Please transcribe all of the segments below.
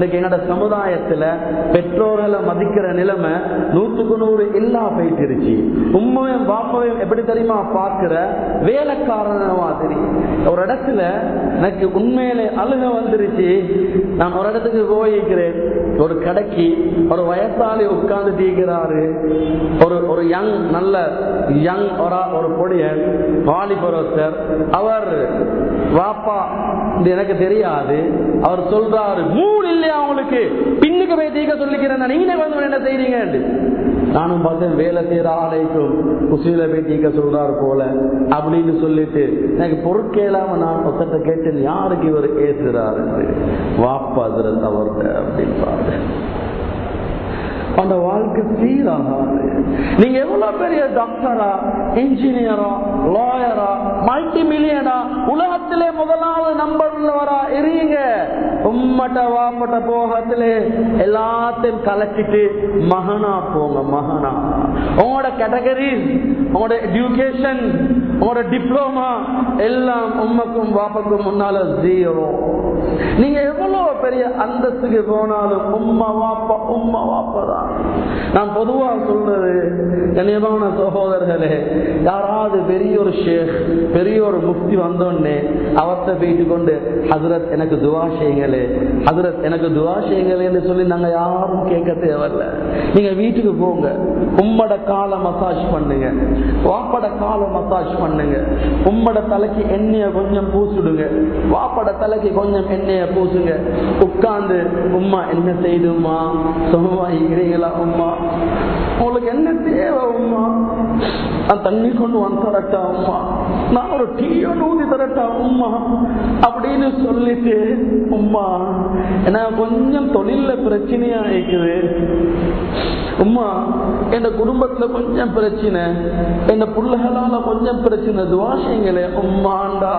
இன்னைக்கு என்னோட சமுதாயத்துல பெற்றோர்களை மதிக்கிற நிலைமை நூற்றுக்கு நூறு இல்லா போயிட்டுருச்சு. உண்மையும் பாப்பையும் எப்படி தெரியுமா பார்க்கிற? வேலைக்காரன மாதிரி ஒரு இடத்துல எனக்கு உண்மையிலே அழுக வந்துருச்சு. நான் ஒரு இடத்துக்கு போயிருக்கிறேன். ஒரு கடைக்கு ஒரு வயசாளி உட்கார்ந்து தீக்கிறாரு ஒரு ஒரு யங் நல்ல யங் ஒரு பொடியன் வாலிபர் ஒருத்தர். அவர் வாப்பா இது எனக்கு தெரியாது. அவர் சொல்றாரு மூணு இல்லையா அவங்களுக்கு பின்னுக்கு போய் தீக்க சொல்லிக்கிறேன் நீங்க வந்து என்ன செய்றீங்க நானும் பார்த்தேன் வேலை செய்யற ஆலைக்கும் குசியில போய் தீக்க சொல்றாரு போல அப்படின்னு சொல்லிட்டு எனக்கு பொருட்கேளாம நான் ஒருத்தட்ட கேட்டேன் யாருக்கு இவர் ஏசுறாரு வாப்பா அதுல தவறு அப்படின்னு பாரு அந்த வாழ்க்கை சீராகாது நீங்க எவ்வளவு பெரிய டாக்டரா இன்ஜினியரா லாயரா மல்டி மில்லியனா உலகத்திலே முதலாவது நம்பர் வரா எரியுங்க உம்மட்ட வாப்பட்ட போகத்திலே எல்லாத்தையும் கலச்சிட்டு மகனா போங்க மகனா. உங்களோட கேட்டகரி உங்களோட எஜுகேஷன் உங்களோட டிப்ளமா எல்லாம் உம்மக்கும் வாப்பக்கும் முன்னால ஜீரோ நீங்க எவ்வளவு பெரிய அந்தஸ்துக்கு போனாலும் உம்மா வாப்பா உம்மா வாப்பா தான் நான் பொதுவா சொல்றது கண்ணியமான சகோதரர்களே யாராவது பெரிய ஒரு ஷேக் பெரிய ஒரு முக்தி வந்தோடனே அவர்த்த போயிட்டு கொண்டு ஹசரத் எனக்கு துவா செய்யுங்களே ஹசரத் எனக்கு துவா செய்யுங்களேன்னு சொல்லி நாங்க யாரும் கேட்க தேவையில்ல நீங்க வீட்டுக்கு போங்க உம்மட காலை மசாஜ் பண்ணுங்க. வாப்பட காலை மசாஜ் பண்ணுங்க. உம்மட தலைக்கு எண்ணெய கொஞ்சம் பூசிடுங்க. வாப்பட தலைக்கு கொஞ்சம் எண்ணெய பூசுங்க. உட்கார்ந்து உம்மா என்ன செய்துமா சுகமா இருக்கிறீங்களா உம்மா? உங்களுக்கு என்ன தேவை உம்மா? நான் தண்ணி கொண்டு வந்து தரட்டா உம்மா. நான் ஒரு டீயோ நூதி தரட்டா உம்மா? அப்படின்னு சொல்லிட்டு உம்மா ஏன்னா கொஞ்சம் தொழில பிரச்சனையா இருக்குது. உம்மா என் குடும்பத்துல கொஞ்சம் பிரச்சனை என் புள்ளகளால கொஞ்சம் பிரச்சனை துவாசைங்களே உம்மாண்டா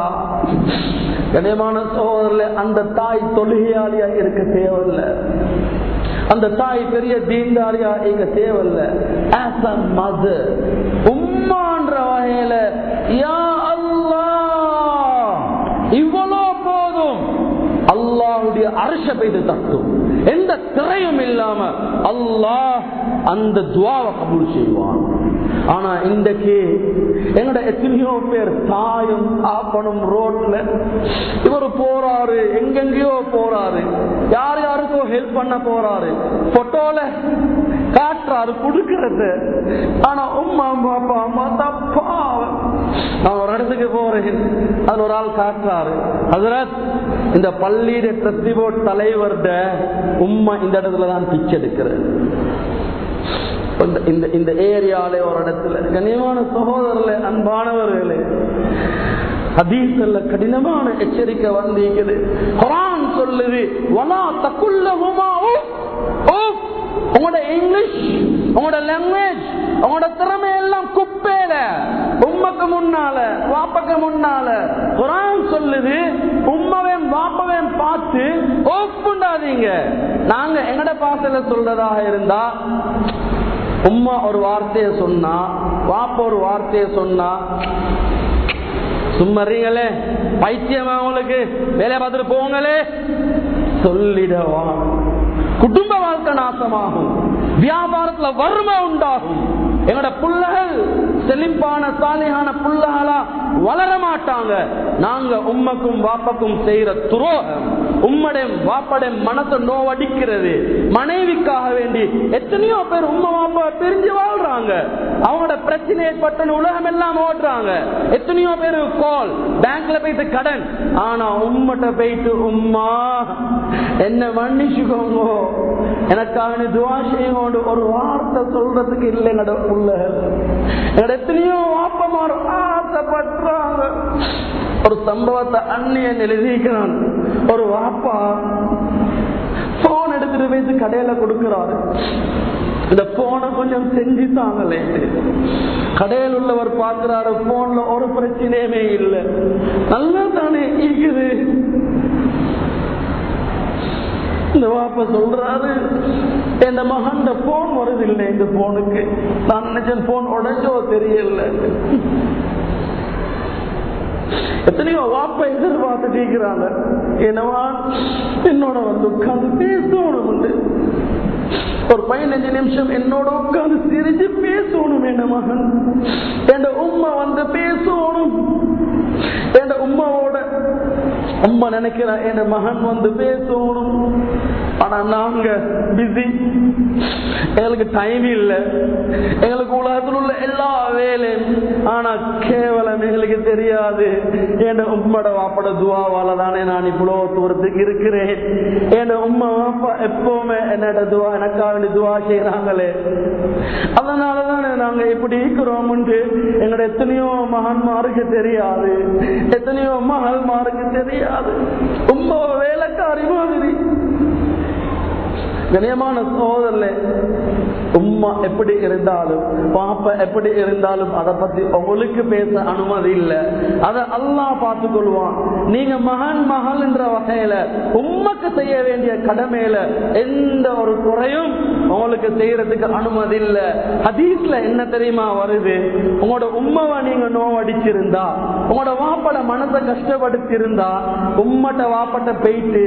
கனியமான சோதரில் அந்த தாய் தொழுகையாளியா இருக்க தேவையில்லை. அந்த தாய் பெரிய தீண்டாளியா இருக்க தேவையில்லை. ஆஸ் அ மதர் உம்மான்ற வகையில யா அல்லாஹ் இவ்வளோ போதும் அல்லாஹுடைய அரச பெய்து தட்டும் எந்த திரையும் இல்லாம அல்லாஹ் அந்த துவாவை கபூல் செய்வான். ஆனா இன்றைக்கு எங்கட எத்தனையோ பேர் தாயும் தாப்பனும் ரோட்ல இவர் போறாரு எங்கெங்கயோ போறாரு. யார் யாருக்கோ ஹெல்ப் பண்ண போறாரு. போட்டோல காட்டுறாரு கொடுக்கறது. ஆனா உம்மா பாப்பா அம்மா தப்பா. நான் ஒரு இடத்துக்கு போறேன். அதுல ஒரு ஆள் காட்டுறாரு. அதனால் இந்த பள்ளியிட ட்ரஸ்டி போர்ட் தலைவர்ட உண்மை இந்த இடத்துல தான் பிச்சை எடுக்கிறேன். இந்த இந்த ஏரியாலே ஒரு இடத்துல. கனியமான சகோதரர்களே அன்பானவர்களே ஹதீஸ்ல கடினமான எச்சரிக்கை வந்திருக்குது. குரான் சொல்லுது வலா தக்குல்லஹுமா உஃப் உங்களோட இங்கிலீஷ் உங்களோட லாங்குவேஜ் உங்களோட திறமை எல்லாம் குப்பையில. உம்மக்கு முன்னால வாப்பக்கு முன்னால. குரான் சொல்லுது உம்மவையும் வாப்பவையும் பார்த்து ஒப்புண்டாதீங்க. நாங்க எங்கட பாசல சொல்றதாக இருந்தா உம்மா ஒரு வார்த்தையை சொன்னா வாப்ப ஒரு வார்த்தையை சொன்னா சும்மறீங்களே பைத்தியமா உங்களுக்கு. வேலையை பார்த்துட்டு போங்களே. சொல்லிடவா. குடும்ப வாழ்க்கை நாசமாகும். வியாபாரத்துல வறுமை உண்டாகும். எங்களோட புள்ளகள் செழிப்பான சாலையான புள்ளகளா வளர மாட்டாங்க. நாங்க உம்மக்கும் வாப்பக்கும் செய்யற துரோகம் உம்மடைய வாப்படையும் மனசை நோவடிக்கிறது. மனைவிக்காக வேண்டி எத்தனையோ பேர் உம்ம வாப்பா பிரிஞ்சு வாழ்றாங்க. அவங்க பிரச்சனை ஏற்பட்ட உலகம் எல்லாம் ஓடுறாங்க எத்தனையோ பேர் கால் பேங்க்ல போயிட்டு கடன். ஆனா உம்மட்ட போயிட்டு உம்மா. என்ன மன்னிச்சுக்கோங்க. எனக்காக துவா செய்யுங்க ஒரு வார்த்தை சொல்றதுக்கு இல்லை நட உள்ள எத்தனையோ வாப்பமார் ஆசைப்படுறாங்க. ஒரு சம்பவத்தை அண்ணியன் எழுதிக்கிறான். ஒரு வாப்பா போன் எடுத்துட்டு போயிட்டு கடையில கொடுக்கிறாரு. போனை கொஞ்சம் செஞ்சு தாங்களே கடையில் உள்ளவர் பார்க்கிறாரு போன்ல ஒரு பிரச்சனையுமே இல்லை. நல்லா தானே இருக்குது. இந்த வாப்ப சொல்றாரு இந்த மகன் போன் வருது இல்லை இந்த போனுக்கு நான் நினைச்சேன் போன் உடஞ்சோ தெரியல. எத்தனையோ வாப்ப எதிர்பார்த்து கேட்கிறாங்க என்னவா? என்னோட வந்து உட்கார்ந்து பேசணும் உண்டு. ஒரு பதினஞ்சு நிமிஷம் என்னோட உட்கார்ந்து சிரிச்சு பேசணும் என்ன மகன். என் உம்மா வந்து பேசணும். என் உம்மாவோட அம்மா நினைக்கிறேன் என் மகன் வந்து பேசணும். ஆனா நாங்க பிஸி எங்களுக்கு டைம் இல்லை. எங்களுக்கு உலகத்தில் உள்ள எல்லா வேலையும் ஆனா கேவலம் எங்களுக்கு தெரியாது. என் உம்மட வாப்பட துவாவால தானே நான் இவ்வளவு தூரத்துக்கு இருக்கிறேன். என் உம்மா வாப்பா எப்பவுமே என்னோட துவா எனக்காக வேண்டி துவா செய்யறாங்களே அதனாலதானே நாங்க இப்படி இருக்கிறோம் எங்களோட எத்தனையோ மகன்மாருக்கு தெரியாது. எத்தனையோ மகள்மாருக்கு தெரியாது. உம்மா வேலைக்காரி மாதிரி. கணியமான சோதரில் உம்மா எப்படி இருந்தாலும் பாப்பா எப்படி இருந்தாலும் அதை பத்தி உங்களுக்கு பேச அனுமதி இல்லை. அதை அல்லாஹ் பார்த்து கொள்வான் நீங்க மகன் மகள் என்ற வகையில உம்மக்கு செய்ய வேண்டிய கடமையில எந்த ஒரு குறையும் உங்களுக்கு செய்யறதுக்கு அனுமதி இல்லை. ஹதீஸ்ல என்ன தெரியுமா வருது? உங்களோட உம்மாவை நீங்க நோவடிச்சிருந்தா உங்களோட வாப்பட மனசை கஷ்டப்படுத்தி இருந்தா உம்மட்ட வாப்பட்ட போயிட்டு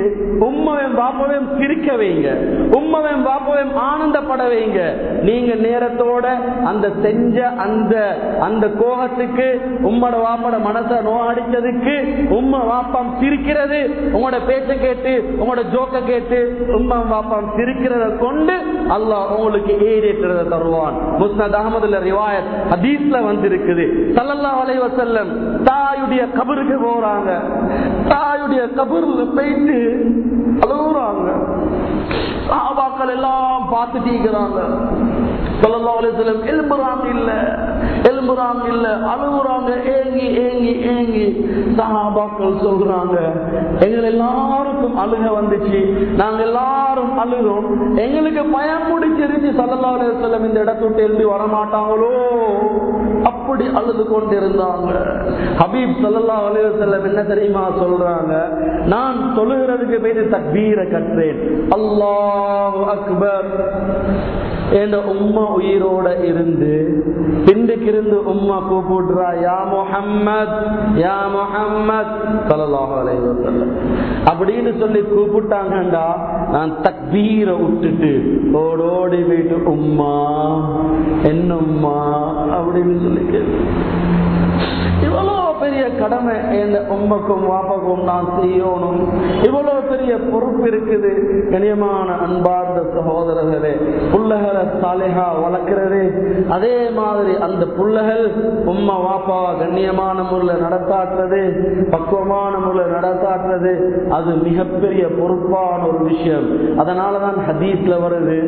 உம்மவையும் பாப்பவையும் சிரிக்க வைங்க. உம்மவன் பாப்பவன் ஆனந்தப்பட வைங்க. நீங்க நேரத்தோட அந்த செஞ்ச அந்த அந்த கோகத்துக்கு உம்மட வாப்பட மனசை நோயடிச்சதுக்கு உம்ம வாப்பம் சிரிக்கிறது உங்களோட பேச்ச கேட்டு உங்களோட ஜோக்க கேட்டு உம்ம வாப்பம் சிரிக்கிறத கொண்டு அல்லாஹ் உங்களுக்கு ஏறேற்றத தருவான். முஸ்னத் அகமதுல ரிவாயத் ஹதீஸ்ல வந்திருக்குது. சல்லல்லா அலைஹி வசல்லம் தாயுடைய கபருக்கு போறாங்க. தாயுடைய கபர்ல போயிட்டு அழுகுறாங்க சாபாக்கள் எல்லாம் பார்த்துட்டு இருக்கிறாங்க. ஸல்லல்லாஹு இல்ல எலும்புறாங்க இல்ல அழுகுறாங்க ஏங்கி ஏங்கி ஏங்கி. சஹாபாக்கள் சொல்றாங்க எங்கள் எல்லாருக்கும் அழுக வந்துச்சு. நாங்க எல்லாரும் அழுகிறோம். எங்களுக்கு பயம் முடிச்சிருச்சு ஸல்லல்லாஹு அலைஹி இந்த இடத்துட்டு எழுதி வரமாட்டாங்களோ? அப்படி அழுது கொண்டிருந்தாங்க. ஹபீப் சல்லா அலைஹி செல்லம் என்ன தெரியுமா சொல்றாங்க? நான் தொழுகிறதுக்கு போய் தக்பீரை கற்றேன். அல்லாஹ் அக்பர். என்ற உம்மா உயிரோட இருந்து பின்னுக்கு இருந்து உம்மா கூப்பிடுறா யா முஹம்மத் யா முஹம்மத் ஸல்லல்லாஹு அலைஹி வஸல்லம் அப்படின்னு சொல்லி கூப்பிட்டாங்கண்டா நான் தக்பீரை விட்டுட்டு ஓடோடி போயிட்டு உம்மா என்னும்மா அப்படின்னு சொல்லி கேட்டேன். இவ்வளோ பெரிய கடமை என் உம்மக்கும் வாப்பக்கும் நான் செய்யணும். இவ்வளவு பெரிய பொறுப்பு இருக்குது. கனியமான அன்பார்ந்த சகோதரர்களே புள்ளகளை சாலைகா வளர்க்கிறது. அதே மாதிரி அந்த புள்ளகள் உம்மா வாப்பாவா கண்ணியமான முறையில் நடத்தாட்டுறது பக்குவமான முறையில் நடத்தாட்டுறது அது மிகப்பெரிய பொறுப்பான ஒரு விஷயம். அதனால தான் ஹதீஸ்ல வருது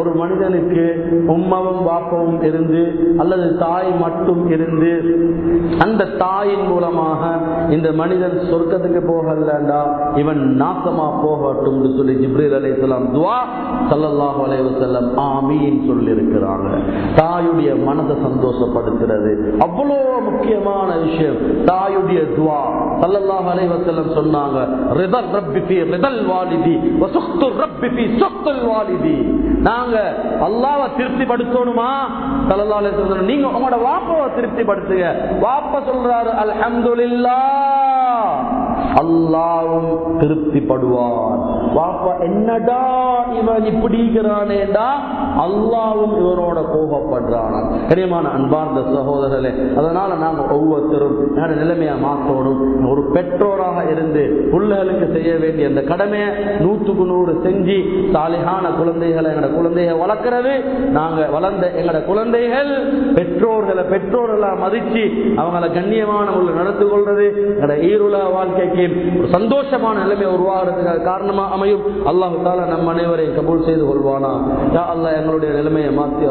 ஒரு மனிதனுக்கு உம்மாவும் வாப்பாவும் இருந்து அல்லது தாய் மட்டும் இருந்து அந்த தாயின் மூலமாக இந்த மனிதன் சொர்க்கத்துக்கு போகலண்டா இவன் நாசமா போகட்டும் சொல்லி ஜிப்ரீல் அலைஹிஸ்ஸலாம் துவா ஸல்லல்லாஹு அலைவசல்லம் வஸல்லம் ஆமீன் சொல்லி இருக்கிறாங்க தாயுடைய மனதை சந்தோஷப்படுத்துறது. அவ்வளோ முக்கியமான விஷயம் தாயுடைய துவா. சல்லல்லாஹு அலைஹி வஸல்லம் சொன்னாங்க ரிதல் ரப்பி ஃபீ ரிதல் வாலிதி வ சுக்து ரப்பி ஃபீ சுக்துல் வாலிதி. நாங்க அல்லாஹ்வை திருப்திப்படுத்தணுமா? சல்லல்லாஹு அலைஹி வஸல்லம் நீங்க உங்களோட வாப்பாவை திருப்திப்படுத்துங்க. வாப்பா சொல்றாரு அல்ஹம்துலில்லாஹ். அல்லாவும் திருப்திப்படுவார் வாப்பா என்னடா இவன் இப்படிங்கிறானேடா அல்லாவும் இவனோட கோபப்படுறான். கரியமான அன்பார்ந்த சகோதரர்களே அதனால நாம ஒவ்வொருத்தரும் என்னோட நிலைமையை மாற்றணும். ஒரு பெற்றோராக இருந்து பிள்ளைகளுக்கு செய்ய வேண்டிய அந்த கடமையை நூற்றுக்கு நூறு செஞ்சு சாலிகான குழந்தைகளை எங்களோட குழந்தைகள் வளர்க்கிறது. நாங்க வளர்ந்த எங்களோட குழந்தைகள் பெற்றோர்களை பெற்றோர்களா மதிச்சு அவங்கள கண்ணியமான உள்ள நடந்து கொள்றது. எங்களோட ஈருலக வாழ்க்கைக்கு ஒரு சந்தோஷமான நிலைமை உருவாகிறதுக்காக காரணமா அமையும். அல்லாஹு தாலா நம் அனைவரையும் கபூல் செய்து கொள்வானா? யா அல்லாஹ் எங்களுடைய நிலைமையை மாற்றி